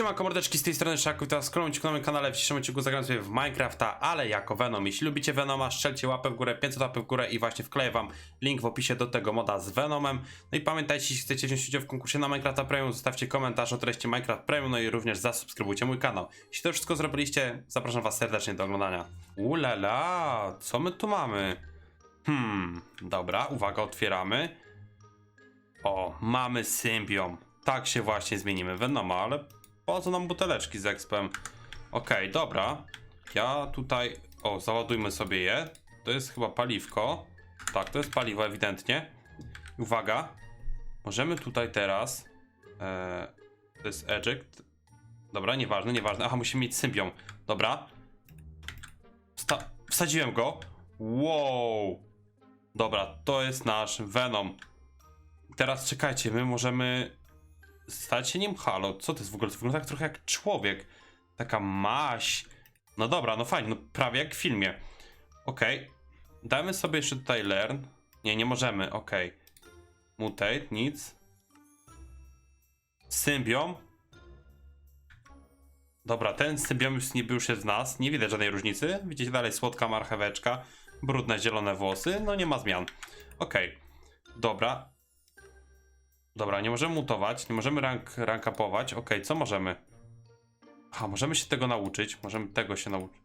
Siemanko mordeczki, z tej strony Szaku, teraz kolejny odcinek na kanale. W dzisiejszym odcinku zagram sobie w Minecrafta, ale jako Venom. Jeśli lubicie Venoma, strzelcie łapę w górę, 500 łapy w górę i właśnie wkleję wam link w opisie do tego moda z Venomem. No i pamiętajcie, jeśli chcecie wziąć udział w konkursie na Minecrafta Premium, zostawcie komentarz o treści Minecraft Premium, no i również zasubskrybujcie mój kanał. Jeśli to wszystko zrobiliście, zapraszam was serdecznie do oglądania. Ulala, co my tu mamy? Hmm, dobra, uwaga, otwieramy. O, mamy symbiom. Tak się właśnie zmienimy Venoma, ale po co nam buteleczki z expem? Okej, dobra. Ja tutaj... O, załadujmy sobie je. To jest chyba paliwko. Tak, to jest paliwo ewidentnie. Uwaga. Możemy tutaj teraz... E, to jest eject. Dobra, nieważne, nieważne. Aha, musimy mieć symbiom. Dobra. Wsta wsadziłem go. Wow. Dobra, to jest nasz Venom. Teraz czekajcie, my możemy stać się nim? Halo, co to jest w ogóle? To wygląda tak trochę jak człowiek. Taka maś. No dobra, no fajnie, no prawie jak w filmie. Okej. Dajmy sobie jeszcze tutaj learn. Nie, nie możemy, okej. Mutate, nic. Symbiom. Dobra, ten symbiom już nie był już z nas. Nie widać żadnej różnicy. Widzicie dalej słodka marcheweczka. Brudne zielone włosy. No nie ma zmian. Okej. Dobra, Dobra, nie możemy mutować, nie możemy rank, rank upować. Okej, co możemy? A, możemy się tego nauczyć. Możemy tego się nauczyć.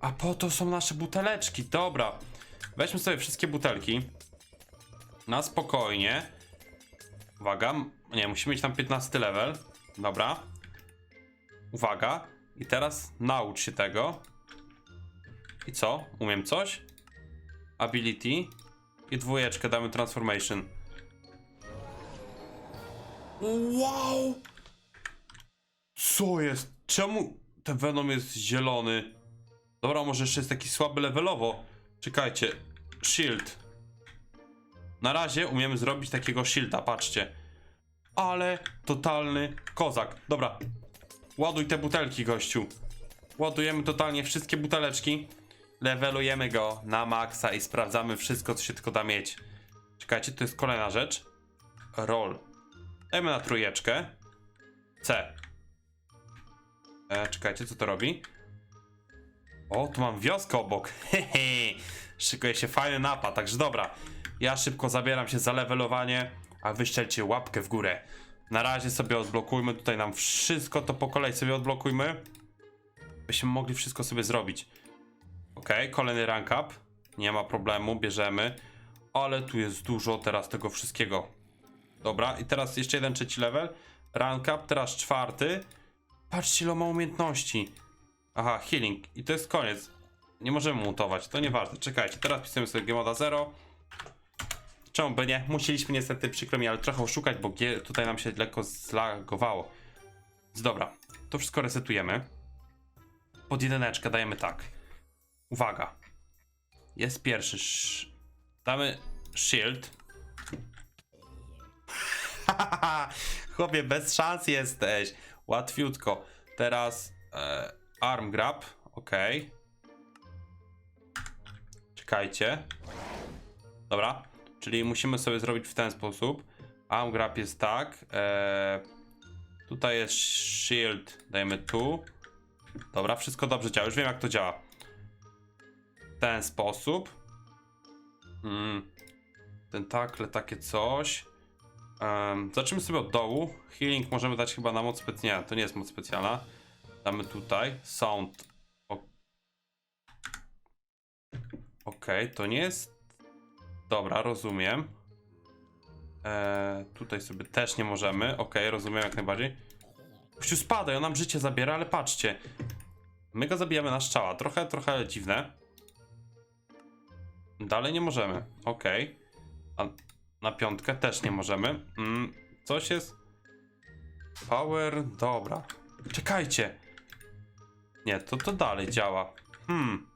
A po to są nasze buteleczki. Dobra. Weźmy sobie wszystkie butelki. Na spokojnie. Uwaga. Nie, musimy mieć tam 15 level. Dobra. Uwaga. I teraz naucz się tego. I co? Umiem coś? Ability. I dwójeczkę damy transformation. Wow! Co jest? Czemu ten Venom jest zielony? Dobra, może jeszcze jest taki słaby levelowo. Czekajcie. Shield. Na razie umiemy zrobić takiego shielda, patrzcie. Ale totalny kozak. Dobra. Ładuj te butelki, gościu. Ładujemy totalnie wszystkie buteleczki. Levelujemy go na maksa i sprawdzamy wszystko, co się tylko da mieć. Czekajcie, to jest kolejna rzecz. Roll. Dajmy na trójeczkę. C. E, czekajcie, co to robi? O, tu mam wioskę obok. Hehe. Szykuje się fajny napad, także dobra. Ja szybko zabieram się za levelowanie, a wy szczelcie łapkę w górę. Na razie sobie odblokujmy tutaj nam wszystko, to po kolei sobie odblokujmy. Byśmy mogli wszystko sobie zrobić. Ok, kolejny rank up. Nie ma problemu, bierzemy. Ale tu jest dużo teraz tego wszystkiego. Dobra, i teraz jeszcze jeden trzeci level. Rank up, teraz czwarty. Patrzcie, ile ma umiejętności. Aha, healing. I to jest koniec. Nie możemy mutować, to nieważne. Czekajcie, teraz pisujemy sobie Gmoda 0. Czemu by nie? Musieliśmy niestety, przykro mi, ale trochę oszukać, bo tutaj nam się lekko zlagowało. Więc dobra, to wszystko resetujemy. Pod jedyneczkę dajemy tak. Uwaga. Jest pierwszy. Sz... Damy shield. Chłopie, bez szans jesteś. Łatwiutko. Teraz e, arm grab. Ok. Czekajcie. Dobra. Czyli musimy sobie zrobić w ten sposób. Arm grab jest tak. E, tutaj jest shield. Dajemy tu. Dobra, wszystko dobrze działa. Już wiem jak to działa. W ten sposób. Mm. Tentakle, takie coś. Um, zacznijmy sobie od dołu. Healing możemy dać chyba na moc specjalna. To nie jest moc specjalna. Damy tutaj. Sound. O... Okej, to nie jest. Dobra, rozumiem. Eee, tutaj sobie też nie możemy. Okej, rozumiem jak najbardziej. Kościół spada, on nam życie zabiera, ale patrzcie. My go zabijamy na strzała. Trochę, trochę dziwne. Dalej nie możemy. A na piątkę też nie możemy. Mm, coś jest. Power. Dobra. Czekajcie. Nie, to to dalej działa. Hmm.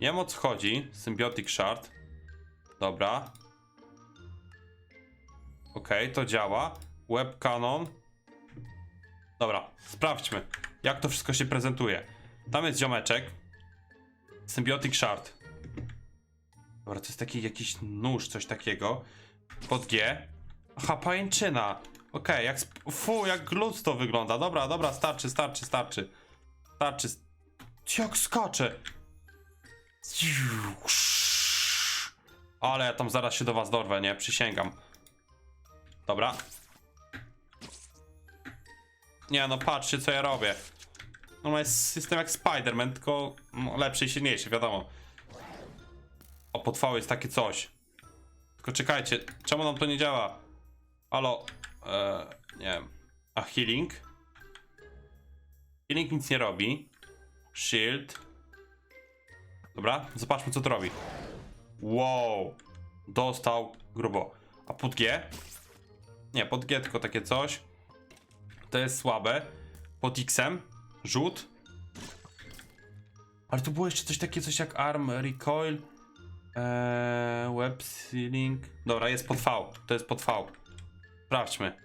Wiem o co chodzi. Symbiotic Shard. Dobra. Okej, to działa. Web Canon. Dobra, sprawdźmy, jak to wszystko się prezentuje. Tam jest ziomeczek. Symbiotic Shard. Dobra, to jest taki jakiś nóż, coś takiego. Pod G. Aha, pajęczyna. Okej, jak. Fu, jak glut to wygląda. Dobra, dobra, starczy, starczy, starczy. Starczy. Jak skacze. Ale ja tam zaraz się do was dorwę, nie? Przysięgam. Dobra. Nie no, patrzcie co ja robię. No jest system jak Spider-Man, tylko no, lepszy i silniejszy, wiadomo. O, potwały jest takie coś. Tylko czekajcie, czemu nam to nie działa? Halo, e, nie wiem. A healing? Healing nic nie robi. Shield. Dobra, zobaczmy co to robi. Wow, dostał grubo. A pod G? Nie, pod G tylko takie coś. To jest słabe. Pod X-em rzut. Ale tu było jeszcze coś takiego, coś jak arm, recoil, eee, web sealing. Dobra, jest pod V. To jest pod V. Sprawdźmy.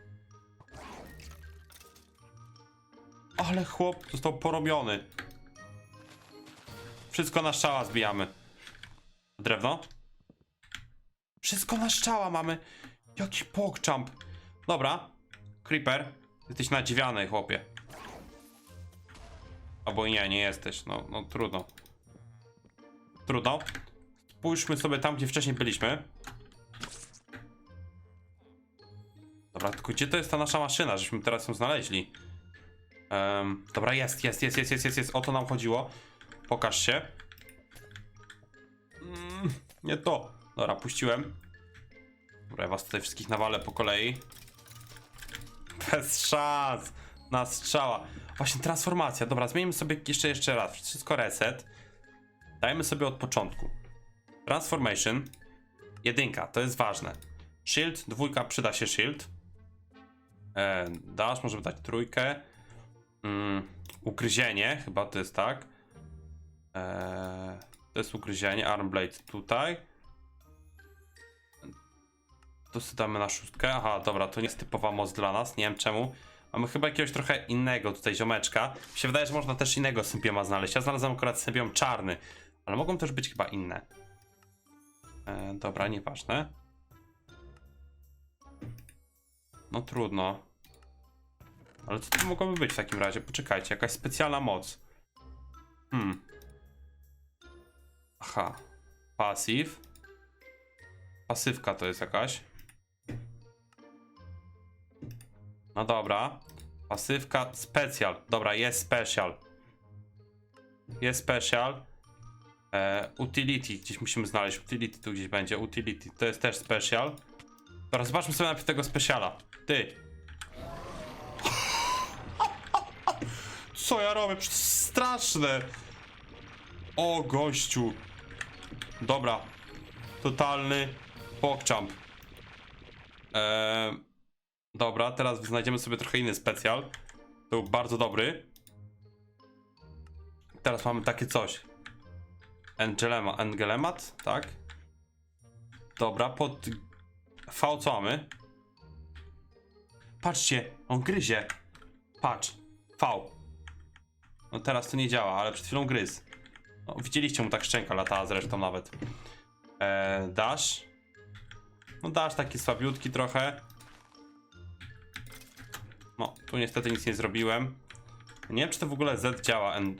Ale chłop został porobiony. Wszystko na szczała zbijamy. Drewno? Wszystko na szczała mamy. Jaki pokczamp. Dobra. Creeper. Jesteś nadziwiany, chłopie. Albo nie, nie jesteś. No, no trudno. Trudno. Spójrzmy sobie tam, gdzie wcześniej byliśmy. Dobra, tylko gdzie to jest ta nasza maszyna, żeśmy teraz ją znaleźli? Em, dobra, jest, jest, jest, jest, jest, jest, jest. O to nam chodziło. Pokaż się. Mm, nie to. Dobra, puściłem. Dobra, ja was tutaj wszystkich nawalę po kolei. Bez szans. Na strzała. Właśnie transformacja. Dobra, zmienimy sobie jeszcze jeszcze raz. Wszystko reset. Dajmy sobie od początku. Transformation. Jedynka, to jest ważne. Shield, dwójka, przyda się shield. E, dash, możemy dać trójkę. Mm, ugryzienie, chyba to jest tak. E, to jest ugryzienie. Armblade tutaj. To damy na szóstkę. Aha, dobra, to nie jest typowa moc dla nas. Nie wiem czemu. Mamy chyba jakiegoś trochę innego tutaj ziomeczka. Mi się wydaje, że można też innego symbioma znaleźć. Ja znalazłem akurat symbiom czarny. Ale mogą też być chyba inne. E, dobra, nieważne. No trudno. Ale co to mogłoby być w takim razie? Poczekajcie, jakaś specjalna moc. Hmm. Aha. Pasyw. Pasywka to jest jakaś. No dobra. Pasywka specjal. Dobra, jest special. Jest special. E, utility. Gdzieś musimy znaleźć. Utility tu gdzieś będzie. Utility. To jest też special. Dobra, zobaczmy sobie najpierw tego speciala. Ty. Co ja robię? Przecież straszne. O, gościu. Dobra. Totalny pokczamp. Eee, dobra, teraz znajdziemy sobie trochę inny specjal. Był bardzo dobry. Teraz mamy takie coś. Angelema, Angelemat, tak? Dobra, pod V co mamy? Patrzcie, on gryzie. Patrz, V. No teraz to nie działa, ale przed chwilą gryz. No, widzieliście mu tak szczęka latała zresztą nawet. Eee, dash. No dash taki słabiutki trochę. No, tu niestety nic nie zrobiłem. Nie wiem, czy to w ogóle Z działa, en.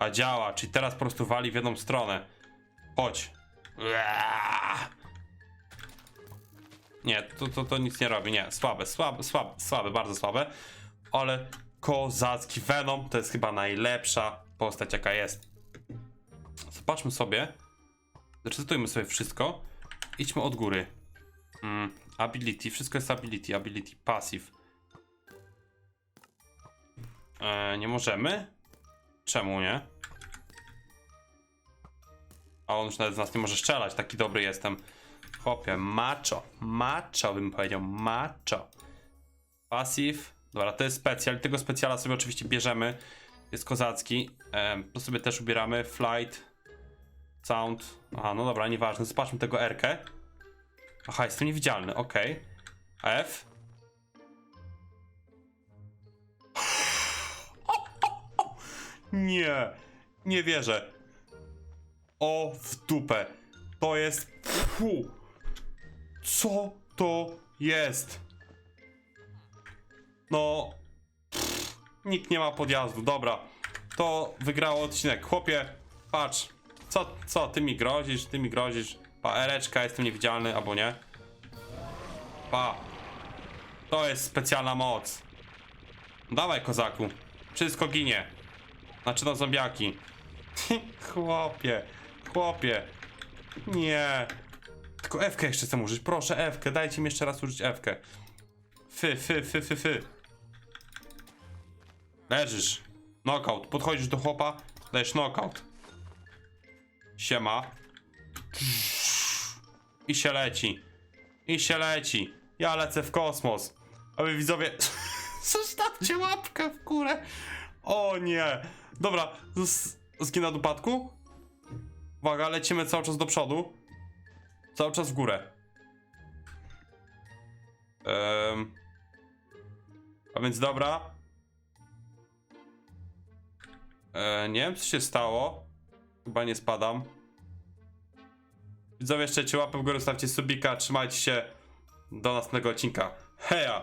A działa, czyli teraz po prostu wali w jedną stronę. Chodź. Nie, to, to, to nic nie robi, nie. Słabe, słabe, słabe, słabe, bardzo słabe. Ale kozacki Venom to jest chyba najlepsza postać jaka jest. Zobaczmy sobie. Zrecytujmy sobie wszystko. Idźmy od góry. Mm, ability, wszystko jest ability, ability, passive. E, nie możemy? Czemu nie? A on już nawet z nas nie może strzelać, taki dobry jestem. Chłopie, macho, macho bym powiedział, macho. Passive, dobra, to jest specjal, tego specjala sobie oczywiście bierzemy. Jest kozacki. E, to sobie też ubieramy, flight, sound. Aha, no dobra, nieważne, zobaczmy tego R-kę. Aha, jestem niewidzialny, okej. F. Nie, nie wierzę. O, w dupę. To jest. Fu. Co to jest? No. Pff, nikt nie ma podjazdu, dobra. To wygrało odcinek. Chłopie, patrz. Co, co, ty mi grozisz, ty mi grozisz. Pa, ereczka, jestem niewidzialny, albo nie. Pa. To jest specjalna moc. Dawaj, kozaku. Wszystko ginie. Znaczy no zombiaki. chłopie, chłopie. Nie. Tylko F-kę jeszcze chcę użyć. Proszę, F-kę. Dajcie mi jeszcze raz użyć F-kę. Fy, fy, fy, fy, fy. Leżysz. Knockout. Podchodzisz do chłopa, dajesz knockout. Siema. I się leci. I się leci. Ja lecę w kosmos. A wy widzowie, zostawcie łapkę w górę. O nie. Dobra, z- zginę od upadku. Uwaga, lecimy cały czas do przodu. Cały czas w górę. Em. A więc dobra. E, nie wiem, co się stało. Chyba nie spadam. Widzowie, jeszcze łapę w górę, stawcie subika, trzymajcie się. Do następnego odcinka. Heja!